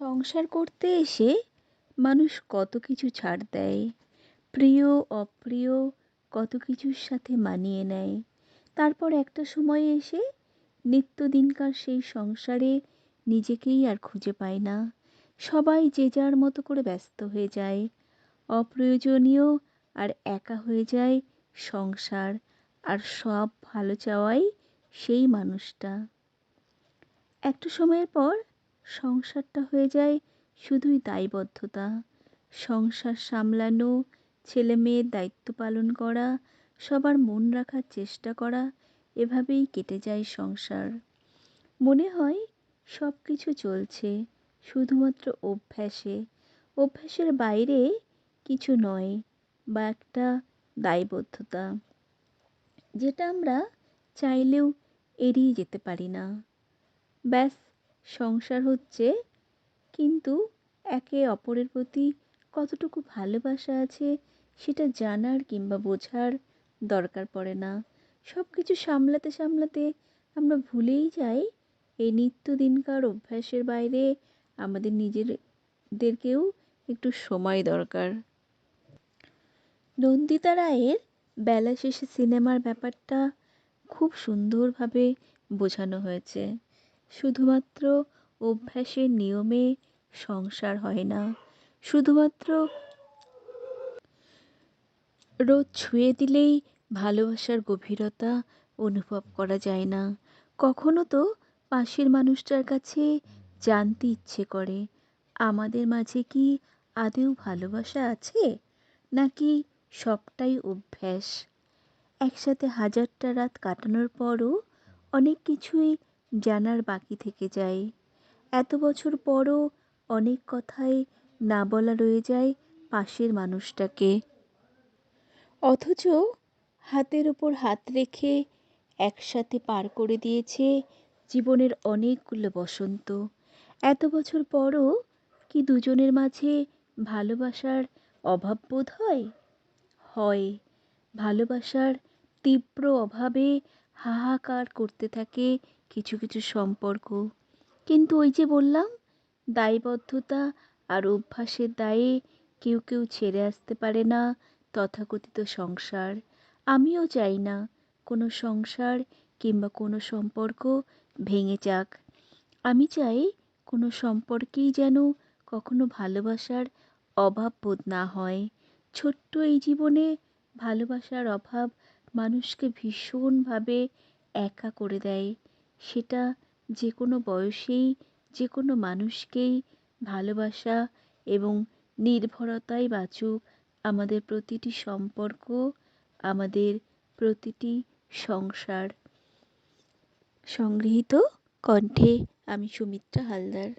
সংসার করতে এসে মানুষ কত কিছু ছাড় দেয়। প্রিয়, অপ্রিয় কত কিছুর সাথে মানিয়ে নেয়। তারপর একটা সময় এসে নিত্যদিনকার সেই সংসারে নিজেকেই আর খুঁজে পায় না। সবাই যে যার মতো করে ব্যস্ত হয়ে যায়। অপ্রয়োজনীয় আর একা হয়ে যায় সংসার, আর সব ভালো চাওয়াই সেই মানুষটা। একটা সময়ের পর সংসারটা হয়ে যায় শুধুই দায়বদ্ধতা। সংসার সামলানো, ছেলে মেয়ের দায়িত্ব পালন করা, সবার মন রাখার চেষ্টা করা, এভাবেই কেটে যায় সংসার। মনে হয় সব কিছু চলছে, শুধুমাত্র অভ্যাসে। অভ্যাসের বাইরে কিছু নয়, বা একটা দায়বদ্ধতা, যেটা আমরা চাইলেও এড়িয়ে যেতে পারি না। ব্যাস সংসার হচ্ছে, কিন্তু একে অপরের প্রতি কতটুকু ভালোবাসা আছে সেটা জানার কিংবা বোঝার দরকার পড়ে না। সব কিছু সামলাতে সামলাতে আমরা ভুলেই যাই এই নিত্যদিনকার অভ্যাসের বাইরে আমাদের নিজেদেরকেও একটু সময় দরকার। নন্দিতা রায়ের বেলা শেষে সিনেমার ব্যাপারটা খুব সুন্দরভাবে বোঝানো হয়েছে। শুধুমাত্র অভ্যাসের নিয়মে সংসার হয় না। শুধুমাত্র রোজ ছুঁয়ে দিলেই ভালোবাসার গভীরতা অনুভব করা যায় না। কখনো তো পাশের মানুষটার কাছে জানতে ইচ্ছে করে, আমাদের মাঝে কি আদেও ভালোবাসা আছে? নাকি সবটাই অভ্যাস? একসাথে হাজারটা রাত কাটানোর পরও অনেক কিছুই জানার বাকি থেকে যায়। এত বছর পরও অনেক কথাই না বলা রয়ে যায় পাশের মানুষটাকে। অথচ হাতের ওপর হাত রেখে একসাথে পার করে দিয়েছে জীবনের অনেকগুলো বসন্ত। এত বছর পরও কি দুজনের মাঝে ভালোবাসার অভাব বোধ হয়? হয়। ভালোবাসার তীব্র অভাবে হাহাকার করতে থাকে কিছু কিছু সম্পর্ক। কিন্তু ওই যে বললাম, দায়বদ্ধতা আর অভ্যাসের দায়ে কেউ কেউ ছেড়ে আসতে পারে না তথাকথিত সংসার। আমিও চাই না কোনো সংসার কিংবা কোনো সম্পর্ক ভেঙে যাক। আমি চাই কোনো সম্পর্কেই যেন কখনো ভালোবাসার অভাব বোধ না হয়। ছোট্ট এই জীবনে ভালোবাসার অভাব মানুষকে ভীষণভাবে একা করে দেয়। সেটা যে কোনো বয়সেই যে কোনো মানুষকেই ভালোবাসা এবং নির্ভরতায় বাঁচুক। আমাদের প্রতিটি সম্পর্ক, আমাদের প্রতিটি সংসার। সংগৃহীত কণ্ঠে আমি সুমিত্রা হালদার।